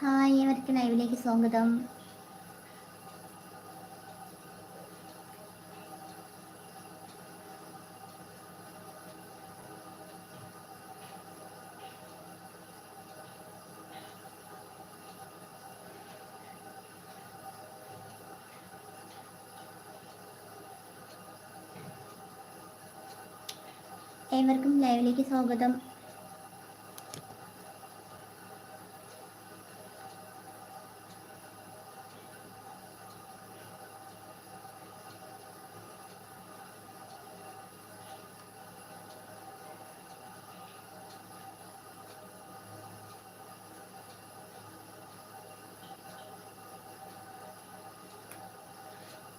Hi ഏവർക്കും ലൈവിലേക്ക് സ്വാഗതം. ഏവർക്കും ലൈവിലേക്ക് സ്വാഗതം.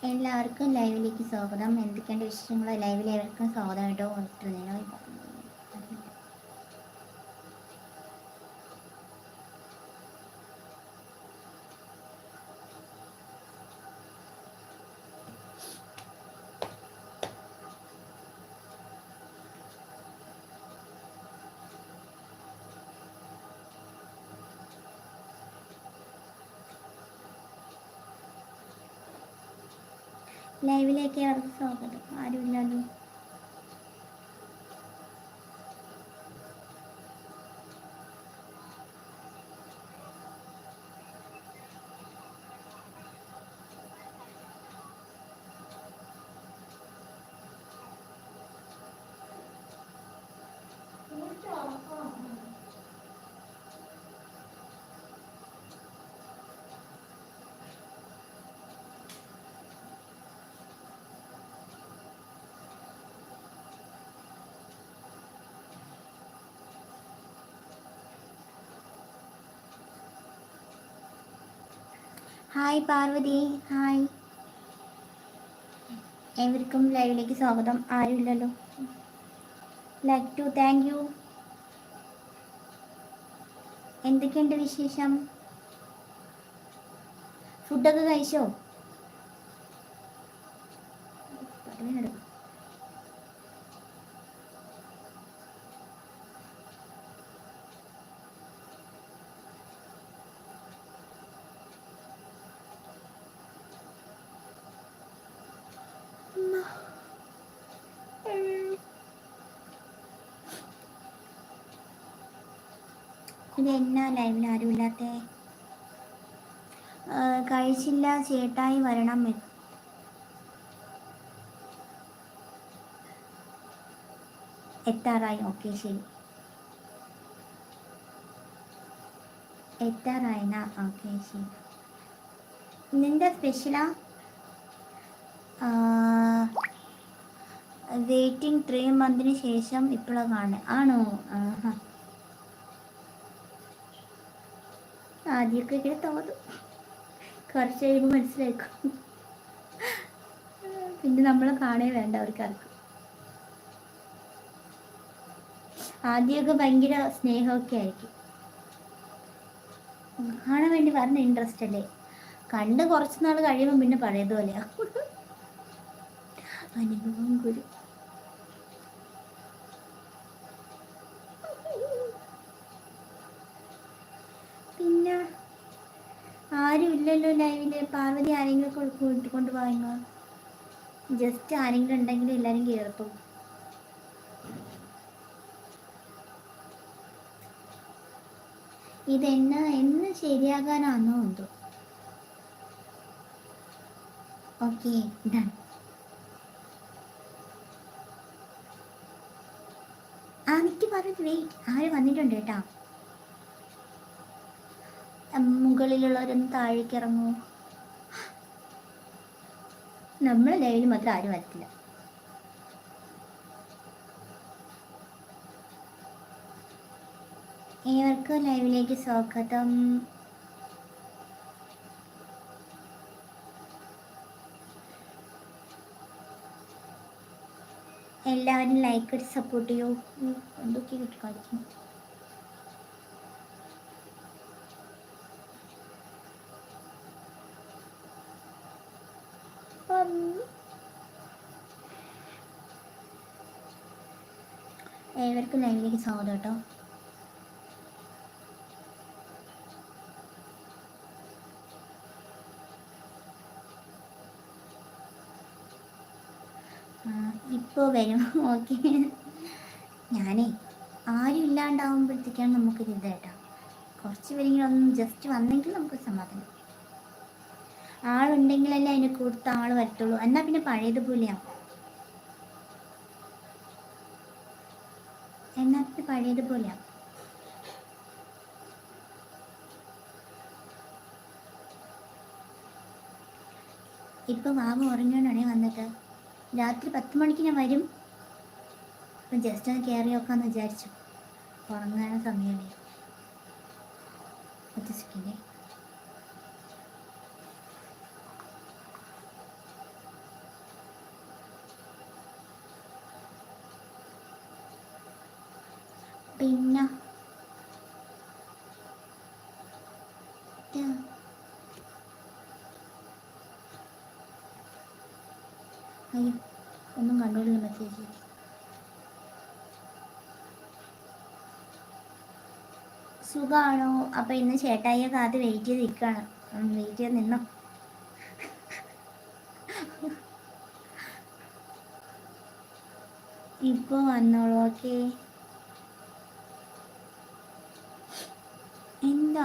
എല്ലാവർക്കും ലൈവിലേക്ക് സ്വാഗതം. എന്തൊക്കെയുണ്ട് വിശേഷങ്ങളോ? ലൈവിൽ ഏവർക്കും സ്വാഗതം കേട്ടോ. നേരമായി പറഞ്ഞു. ലൈവിലേക്ക് അവർക്ക് സ്വാഗതം. ആരുമില്ലല്ലോ ഹായ് പാർവതി. ഹായ് ഏവർക്കും ലൈവിലേക്ക് സ്വാഗതം. ആരുമില്ലല്ലോ? Like to thank you. എന്തൊക്കെയുണ്ട് വിശേഷം? ഫുഡൊക്കെ കഴിച്ചോ? ഇത് എന്നാ ലൈവിൽ ആരുമില്ലാത്ത കഴിച്ചില്ല ചേട്ടായി വരണം എത്താറായി? ഓക്കെ ശരി. എത്താറായിന ഓക്കെ ശരി. നിന്റെ സ്പെഷ്യലാ വെയിറ്റിംഗ് ത്രീ മന്തിന് ശേഷം ഇപ്പോഴാണ് ആണോ? ആദ്യമൊക്കെ ഇങ്ങനെ തോന്നും. കുറച്ച് കഴിയുമ്പോൾ മനസ്സിലാക്കും പിന്നെ നമ്മളെ കാണേ വേണ്ട അവർക്കാർക്കും. ആദ്യമൊക്കെ ഭയങ്കര സ്നേഹമൊക്കെ ആയിരിക്കും. കാണാൻ വേണ്ടി പറഞ്ഞ ഇൻട്രസ്റ്റ് അല്ലേ? കണ്ട് കുറച്ച് നാൾ കഴിയുമ്പോൾ പിന്നെ പഴയതുപോലെയാ അനുഭവം ഗുരു പിന്നെ ആരും ഇല്ലല്ലോ ലൈവിൽ. പാർവതി ആരെങ്കിലും കൂട്ടിക്കൊണ്ട് പോയെങ്കോ ജസ്റ്റ് ആരെങ്കിലും ഉണ്ടെങ്കിൽ എല്ലാരും കേർത്തു ഇതെന്നാ എന്ന് ശരിയാകാനാണോ എന്തോ. Okay done. ആ നിക്ക് പറഞ്ഞു വെയിറ്റ് ആര് വന്നിട്ടുണ്ട് കേട്ടാ? മുകളിലുള്ളവരൊന്ന് താഴേക്ക് ഇറങ്ങൂ നമ്മളെ ലൈവിൽ മാത്രം ആരും വരത്തില്ല. ഏവർക്കും ലൈവിലേക്ക് സ്വാഗതം. എല്ലാവരും ലൈക്ക് സപ്പോർട്ട് ചെയ്യൂ. എന്തൊക്കെ കിട്ടി എല്ലാവർക്കും ലൈനിലേക്ക് സ്വാഗതം കേട്ടോ ഇപ്പോൾ വരും. ഓക്കെ. ഞാനേ ആരും ഇല്ലാണ്ടാവുമ്പോഴത്തേക്കാണ് നമുക്കൊരു ഇത് കേട്ടോ. കുറച്ച് പേരെങ്കിലും ഒന്ന് ജസ്റ്റ് വന്നെങ്കിൽ നമുക്ക് സമാധാനം. ആളുണ്ടെങ്കിലല്ലേ അതിനെ കൊടുത്ത ആൾ വരത്തുള്ളൂ. എന്നാൽ പിന്നെ പഴയതുപോലെയാണ് പിന്നെ പഴയതുപോലെയാവും ഇപ്പം വാവ ഉറങ്ങിയോണ്ടാണേ വന്നിട്ട്. രാത്രി പത്ത് മണിക്ക് ഞാൻ വരും. അപ്പം ജസ്റ്റ് ഒന്ന് കയറി നോക്കാമെന്ന് വിചാരിച്ചു. ഉറങ്ങാൻ സമയമല്ലേ. ഒറ്റ പിന്നെ അയ്യോ ഒന്നും കണ്ടോളില്ല മെസ്സേജ് സുഖമാണോ അപ്പം ഇന്ന് ചേട്ടായിയെ കാത്ത് വെയിറ്റ് ചെയ്ത് നിൽക്കുകയാണ് വെയിറ്റ് ചെയ്ത് നിന്നോ. ഇപ്പോൾ വന്നോളൂ ഓക്കെ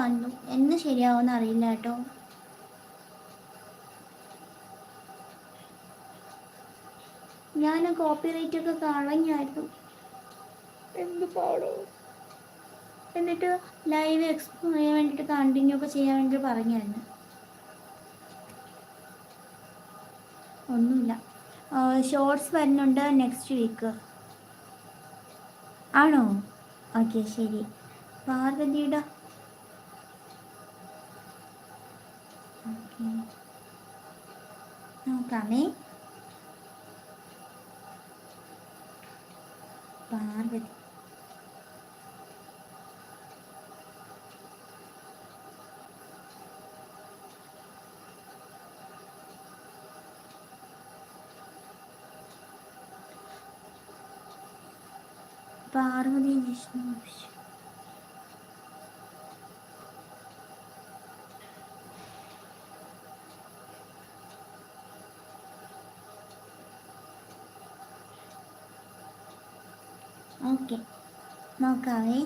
എന്താണ് എന്ന് ശരിയാവുമെന്ന് അറിയില്ല കേട്ടോ. ഞാൻ കോപ്പിറൈറ്റ് ഒക്കെ കളഞ്ഞായിരുന്നു. എന്ത് പാടോ? എന്നിട്ട് ലൈവ് എക്സ്പ്ലോർ ചെയ്യാൻ വേണ്ടിട്ട് കണ്ടിന്യൂ ഒക്കെ ചെയ്യാൻ വേണ്ടി പറഞ്ഞായിരുന്നു. ഒന്നുമില്ല. ഷോർട്സ് വരുന്നുണ്ട് നെക്സ്റ്റ് വീക്ക് ആണോ? ഓക്കെ ശരി. പാർവതിയുടെ നോക്കാമേ പാർവതി പാർവതി വിഷ്ണു ഓക്കെ നോക്കാവേ.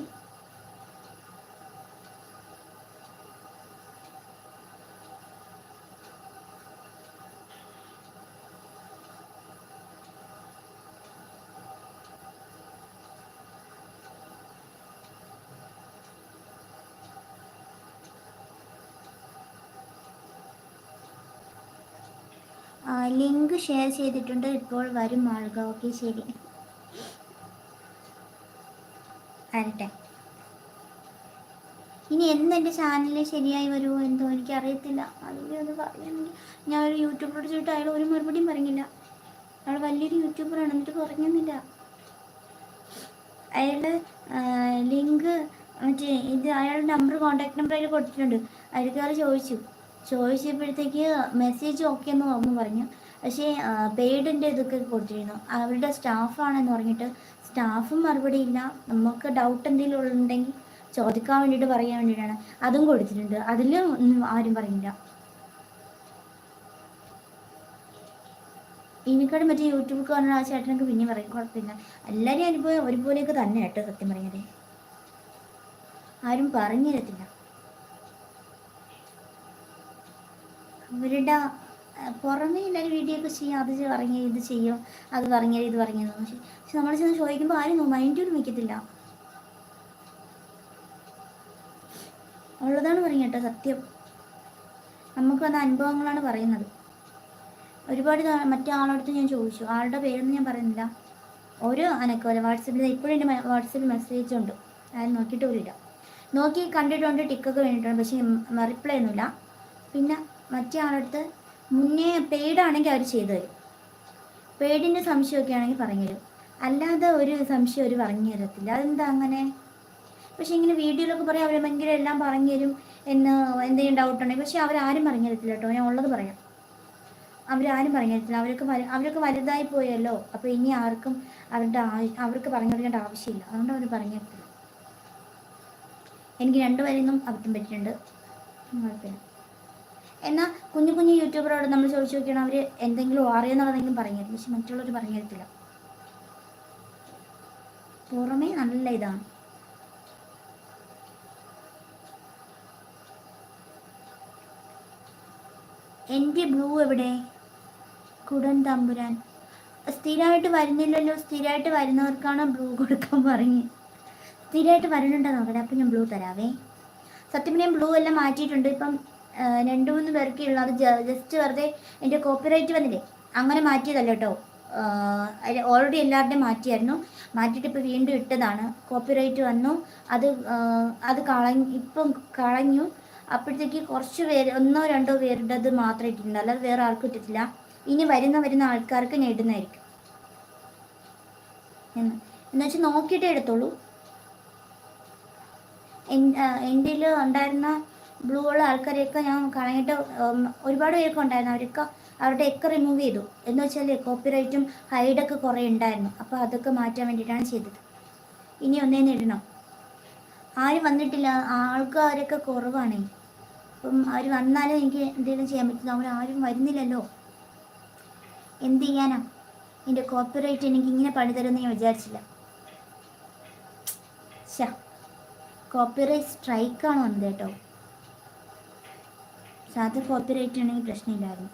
ലിങ്ക് ഷെയർ ചെയ്തിട്ടുണ്ട്. ഇപ്പോൾ വരും ആളുകൾ. ഓക്കെ ശരി. വരട്ടെ. ഇനി എന്ന് എന്റെ ചാനലിൽ ശരിയായി വരുമോ എന്തോ എനിക്ക് അറിയത്തില്ല അല്ലെങ്കിൽ ഒന്ന് പറയുകയാണെങ്കിൽ ഞാൻ ഒരു യൂട്യൂബറോട് ചോദിച്ചിട്ട് അയാൾ ഒരു മറുപടിയും പറഞ്ഞില്ല. അയാൾ വലിയൊരു യൂട്യൂബറാണ് എന്നിട്ട് പറഞ്ഞൊന്നുമില്ല അയാളുടെ ലിങ്ക് മറ്റേ ഇത് അയാളുടെ നമ്പർ കോൺടാക്ട് നമ്പർ അതിൽ കൊടുത്തിട്ടുണ്ട്. അയാൾക്കാർ ചോദിച്ചു. ചോദിച്ചപ്പോഴത്തേക്ക് മെസ്സേജ് ഓക്കെ എന്ന് ഒന്ന് പറഞ്ഞു. പക്ഷേ പെയ്ഡിന്റെ ഇതൊക്കെ കൊടുത്തിരുന്നു. അവരുടെ സ്റ്റാഫാണെന്ന് പറഞ്ഞിട്ട് സ്റ്റാഫും മറുപടി ഇല്ല. നമുക്ക് ഡൗട്ട് എന്തെങ്കിലും ഉണ്ടെങ്കിൽ ചോദിക്കാൻ വേണ്ടിയിട്ട് പറയാൻ വേണ്ടിയിട്ടാണ്. അതും കൊടുത്തിട്ടുണ്ട്. അതിലും ഒന്നും ആരും പറയില്ല ഇനിക്കാട് മറ്റേ യൂട്യൂബ് കാണുന്ന ആ ചേട്ടനൊക്കെ പിന്നെ പറയും കുഴപ്പമില്ല. എല്ലാവരും അനുഭവം ഒരുപോലെയൊക്കെ തന്നെ കേട്ടോ സത്യം പറഞ്ഞത് ആരും പറഞ്ഞു തരത്തില്ല അവരുടെ പുറമേ എല്ലാവരും വീഡിയോ ഒക്കെ ചെയ്യും അത് പറഞ്ഞ ഇത് ചെയ്യും അത് പറഞ്ഞാൽ ഇത് പറഞ്ഞത് പക്ഷെ നമ്മൾ ചെന്ന് ചോദിക്കുമ്പോൾ ആരും മൈൻഡ് ഒരു മിക്കത്തില്ല ഉള്ളതാണ് പറയുക കേട്ടോ സത്യം. നമുക്ക് വന്ന അനുഭവങ്ങളാണ് പറയുന്നത്. ഒരുപാട് മറ്റേ ആളടുത്ത് ഞാൻ ചോദിച്ചു. ആളുടെ പേരൊന്നും ഞാൻ പറയുന്നില്ല. ഒരു അനക്കമല്ല വാട്സപ്പിൽ ഇപ്പോഴും എന്റെ വാട്സപ്പിൽ മെസ്സേജ് ഉണ്ട്. അത് നോക്കിയിട്ട് പോലില്ല നോക്കി കണ്ടിട്ടുണ്ട് ടിക്കൊക്കെ വേണ്ടിയിട്ടുണ്ട്. പക്ഷേ റിപ്ലൈ ഒന്നുമില്ല. പിന്നെ മറ്റേ ആളടുത്ത് മുന്നേ പെയ്ഡാണെങ്കിൽ അവർ ചെയ്തു തരും. പെയ്ഡിന്റെ സംശയമൊക്കെ ആണെങ്കിൽ പറഞ്ഞു തരും. അല്ലാതെ ഒരു സംശയം അവർ പറഞ്ഞു തരത്തില്ല. അതെന്താ അങ്ങനെ? പക്ഷെ ഇങ്ങനെ വീഡിയോയിലൊക്കെ പറയാം അവർ ഭയങ്കര എല്ലാം പറഞ്ഞു തരും എന്ന് എന്തെങ്കിലും ഡൗട്ട് ഉണ്ടെങ്കിൽ. പക്ഷെ അവരാരും പറഞ്ഞു തരത്തില്ല കേട്ടോ. ഞാൻ ഉള്ളത് പറയാം. അവരാരും പറഞ്ഞു തരത്തില്ല. അവരൊക്കെ അവരൊക്കെ വലുതായി പോയല്ലോ. അപ്പോൾ ഇനി ആർക്കും അവരുടെ അവർക്ക് പറഞ്ഞു കൊടുക്കേണ്ട ആവശ്യമില്ല. അതുകൊണ്ട് അവർ പറഞ്ഞു തരത്തില്ല. എനിക്ക് രണ്ടുപേരെയൊന്നും അബദ്ധം പറ്റിയിട്ടുണ്ട്. കുഴപ്പമില്ല. എന്നാൽ കുഞ്ഞു കുഞ്ഞു യൂട്യൂബറോട് നമ്മൾ ചോദിച്ചു നോക്കിയാണ് അവർ എന്തെങ്കിലും അറിയുന്നുള്ളതെങ്കിലും പറഞ്ഞിരുന്നു പക്ഷെ മറ്റുള്ളവർ പറഞ്ഞു തരത്തില്ല പുറമേ നല്ല ഇതാണ്. എന്റെ ബ്ലൂ എവിടെ? കുടൻ തമ്പുരാൻ. സ്ഥിരമായിട്ട് വരുന്നില്ലല്ലോ. സ്ഥിരമായിട്ട് വരുന്നവർക്കാണ് ബ്ലൂ കൊടുക്കാൻ പറഞ്ഞു. സ്ഥിരമായിട്ട് വരുന്നുണ്ടോ നോക്കട്ടെ. അപ്പം ഞാൻ ബ്ലൂ തരാവേ. സത്യം ബ്ലൂ എല്ലാം മാറ്റിയിട്ടുണ്ട്. ഇപ്പം രണ്ട് മൂന്ന് പേർക്ക് ഉള്ളത് ജസ്റ്റ് വെറുതെ എന്റെ കോപ്പിറൈറ്റ് വന്നില്ലേ? അങ്ങനെ മാറ്റിയതല്ല കേട്ടോ ഓൾറെഡി എല്ലാവരുടെയും മാറ്റിയായിരുന്നു. മാറ്റിയിട്ട് ഇപ്പോൾ വീണ്ടും ഇട്ടതാണ്. കോപ്പിറൈറ്റ് വന്നു. അത് അത് കളഞ്ഞു ഇപ്പം കളഞ്ഞു. അപ്പോഴത്തേക്ക് കുറച്ച് പേര് ഒന്നോ രണ്ടോ പേരുടേത് മാത്രമേ ഇട്ടിട്ടുണ്ട്. അല്ലാതെ വേറെ ആർക്കും ഇട്ടിട്ടില്ല. ഇനി വരുന്ന വരുന്ന ആൾക്കാർക്ക് ഞാൻ ഇടുന്നതായിരിക്കും. എന്ന് എന്ന് വെച്ചാൽ നോക്കിയിട്ടേ എടുത്തോളൂ എന്റെ ഉണ്ടായിരുന്ന ബ്ലൂ ഉള്ള ആൾക്കാരെയൊക്കെ ഞാൻ കളഞ്ഞിട്ട് ഒരുപാട് പേരൊക്കെ ഉണ്ടായിരുന്നു. അവരൊക്കെ അവരുടെ ഒക്കെ റിമൂവ് ചെയ്തു. എന്ന് വെച്ചാൽ കോപ്പിറൈറ്റും ഹൈഡൊക്കെ കുറേ ഉണ്ടായിരുന്നു. അപ്പോൾ അതൊക്കെ മാറ്റാൻ വേണ്ടിയിട്ടാണ് ചെയ്തത്. ഇനി ഒന്നേ നേടണം ആരും വന്നിട്ടില്ല. ആൾക്കാരൊക്കെ കുറവാണ്. അപ്പം അവർ വന്നാലും എനിക്ക് എന്തെങ്കിലും ചെയ്യാൻ പറ്റില്ല അവർ ആരും വരുന്നില്ലല്ലോ. എന്ത് ചെയ്യാനാ? എന്റെ കോപ്പിറൈറ്റ് എനിക്ക് ഇങ്ങനെ പണി തരുമെന്ന് ഞാൻ വിചാരിച്ചില്ല. കോപ്പിറൈറ്റ് സ്ട്രൈക്കാണ് വന്നത് കേട്ടോ. സാധാ കോപ്പിറൈറ്റ് ആണെങ്കിൽ പ്രശ്നമില്ലായിരുന്നു.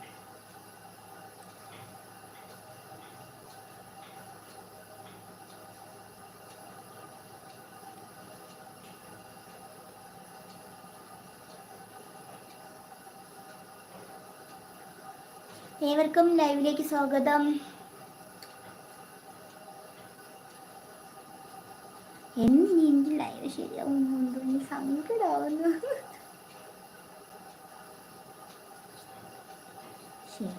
ഏവർക്കും ലൈവിലേക്ക് സ്വാഗതം. എന്നിനി എന്റെ ലൈവ് ശരിയാവുന്നുണ്ടോ ഇനി സങ്കടമാവുന്നു ശരി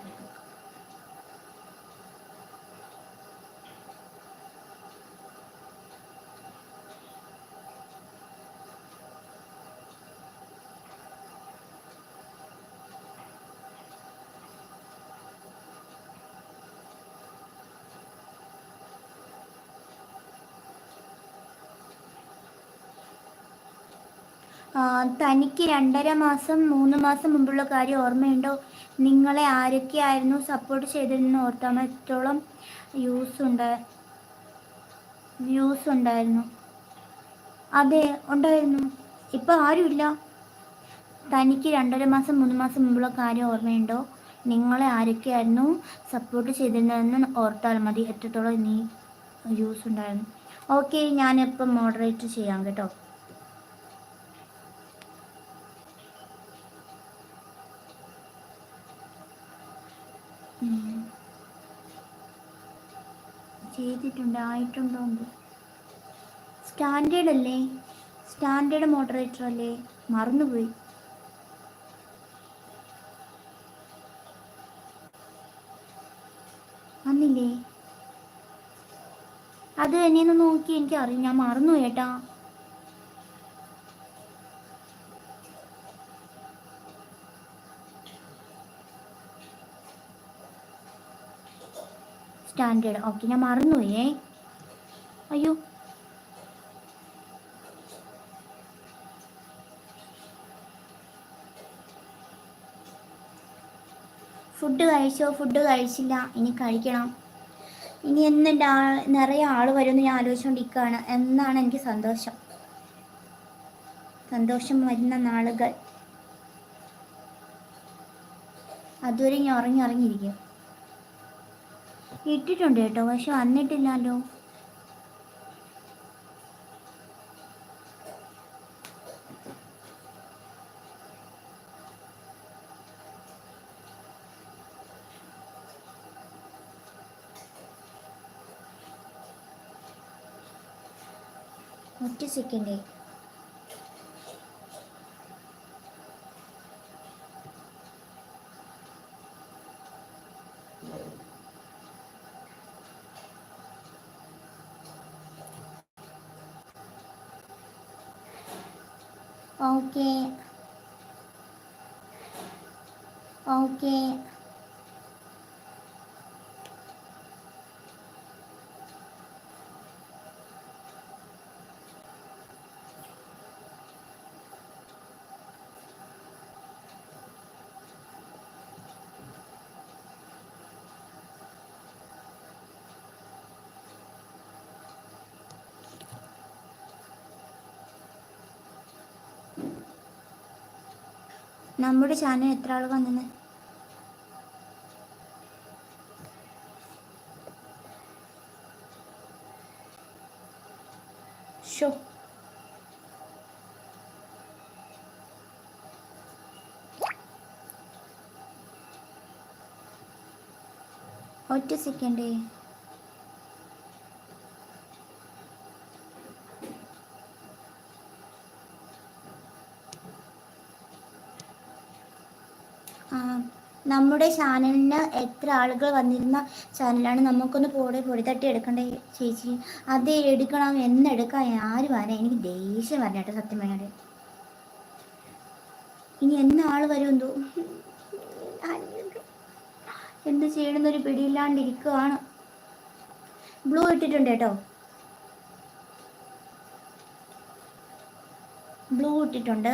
തനിക്ക് രണ്ടര മാസം മൂന്ന് മാസം മുമ്പുള്ള കാര്യം ഓർമ്മയുണ്ടോ? നിങ്ങളെ ആരൊക്കെയായിരുന്നു സപ്പോർട്ട് ചെയ്തിരുന്ന ഓർത്താമത്തോളം യൂസ് ഉണ്ട്. വ്യൂസ് ഉണ്ടായിരുന്നു. അതെ ഉണ്ടായിരുന്നു. ഇപ്പം ആരുമില്ല? തനിക്ക് രണ്ടര മാസം മൂന്ന് മാസം മുമ്പുള്ള കാര്യം ഓർമ്മയുണ്ടോ? നിങ്ങളെ ആരൊക്കെയായിരുന്നു സപ്പോർട്ട് ചെയ്തിരുന്നതെന്ന് ഓർത്താൽ മതി. എത്രത്തോളം നീ യൂസ് ഉണ്ടായിരുന്നു. ഓക്കെ ഞാനിപ്പം മോഡറേറ്റ് ചെയ്യാം കേട്ടോ. ചെയ്തിട്ടുണ്ട് ആയിട്ടുണ്ടോ സ്റ്റാൻഡേർഡ് അല്ലേ? സ്റ്റാൻഡേർഡ് മോഡറേറ്റർ അല്ലേ? മറന്നുപോയി. വന്നില്ലേ? അത് എന്നെയൊന്ന് നോക്കി എനിക്കറിയാം. ഞാൻ മറന്നു കേട്ടാ. സ്റ്റാൻഡേർഡ് ഓക്കെ ഞാൻ മറന്നുപോയേ. അയ്യോ. ഫുഡ് കഴിച്ചോ? ഫുഡ് കഴിച്ചില്ല. ഇനി കഴിക്കണം. ഇനി എന്നെന്റെ ആൾ നിറയെ ആൾ വരുമെന്ന് ഞാൻ ആലോചിച്ചുകൊണ്ടിരിക്കുകയാണ് എന്നാണ് എനിക്ക് സന്തോഷം. സന്തോഷം വരുന്ന നാളുകൾ. അതുവരെ ഞാൻ ഉറങ്ങി ഉറങ്ങിയിരിക്കും. ഇട്ടിട്ടുണ്ട് കേട്ടോ പക്ഷെ വന്നിട്ടില്ലല്ലോ. ഒറ്റ സെക്കൻഡേ ഓക്കെ നമ്മുടെ ചാനൽ എത്ര ആൾ വന്നത് ഒറ്റ സെക്കൻഡ് നമ്മുടെ ചാനലിന് എത്ര ആളുകൾ വന്നിരുന്ന ചാനലാണ്? നമുക്കൊന്ന് പോടെ പൊടി തട്ടി എടുക്കണ്ടേ ചേച്ചി? അത് എടുക്കണം എന്നെടുക്കാൻ ആര് വരാൻ എനിക്ക് ദേഷ്യം വരണം കേട്ടോ സത്യം പറഞ്ഞാൽ ഇനി എന്നാൾ വരും എന്തോ? എന്ത് ചെയ്യണമെന്നൊരു പിടിയില്ലാണ്ടിരിക്കുവാണ് ബ്ലൂ ഇട്ടിട്ടുണ്ട് കേട്ടോ. ബ്ലൂ ഇട്ടിട്ടുണ്ട്.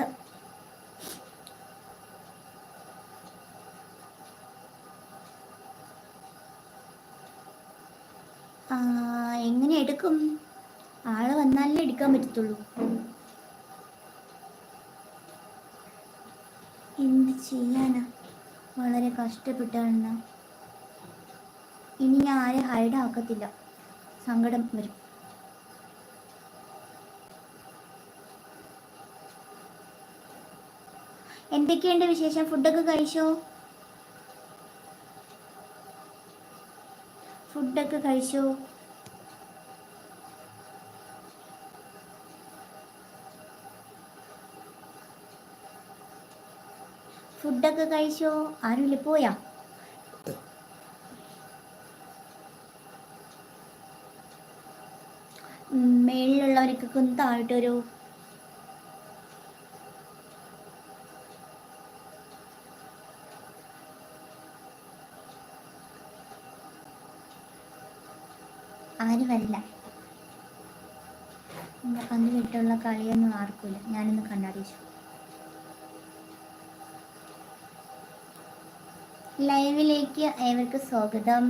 എങ്ങനെ എടുക്കും? ആൾ വന്നാലേ എടുക്കാൻ പറ്റത്തുള്ളൂ. എന്ത് ചെയ്യാനാ? വളരെ കഷ്ടപ്പെട്ടാണ്. ഇനി ഞാൻ ആരെ ഹൈഡ് ആക്കത്തില്ല. സങ്കടം വരും. എന്തൊക്കെയുണ്ട് വിശേഷം? ഫുഡൊക്കെ കഴിച്ചോ? ഫുഡൊക്കെ കഴിച്ചോ? ഫുഡൊക്കെ കഴിച്ചോ? ആരുമില്ല പോയാ. ഒന്ന് താഴോട്ട് വരൂ ആരും വരില്ല അന്ന് വിട്ടുള്ള കളിയൊന്നും ആർക്കുമില്ല. ഞാനൊന്ന് കണ്ണാടിച്ചു ലൈവിലേക്ക് ഏവർക്ക് സ്വാഗതം.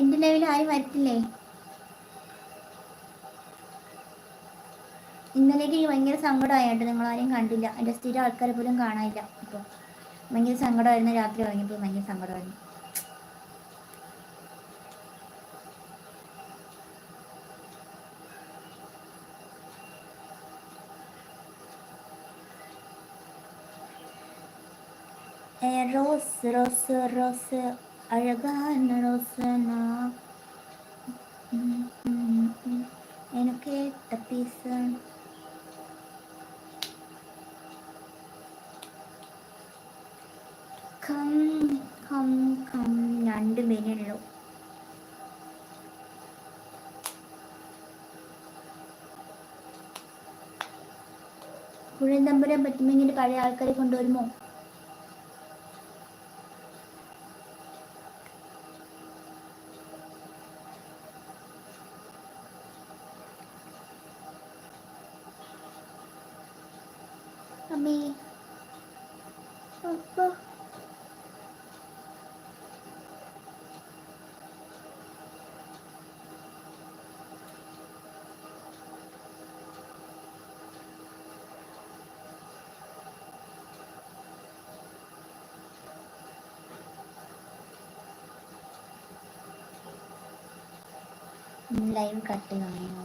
എന്റെ ലൈവിൽ ആരും വരത്തില്ലേ? ഇന്നലേക്ക് എനിക്ക് ഭയങ്കര സങ്കടമായിട്ട് നിങ്ങൾ ആരെയും കണ്ടില്ല. എന്റെ സ്ഥിരം ആൾക്കാരെ പോലും കാണാനില്ല. അപ്പോൾ ഭയങ്കര സങ്കടമായിരുന്നു. രാത്രി ഉറങ്ങിയപ്പോൾ ഭയങ്കര സങ്കടമായിരുന്നു. Rose rose rose. അഴകാന റോസ് എനിക്ക് പീസ് എനിക്ക് ഏത്ത കുഴന്തമ്പുരം പറ്റുമെങ്കിൽ പഴയ ആൾക്കാരെ കൊണ്ടുവരുമോ? അമ്മേ. അപ്പ ലൈവ് കട്ട് ചെയ്യണോ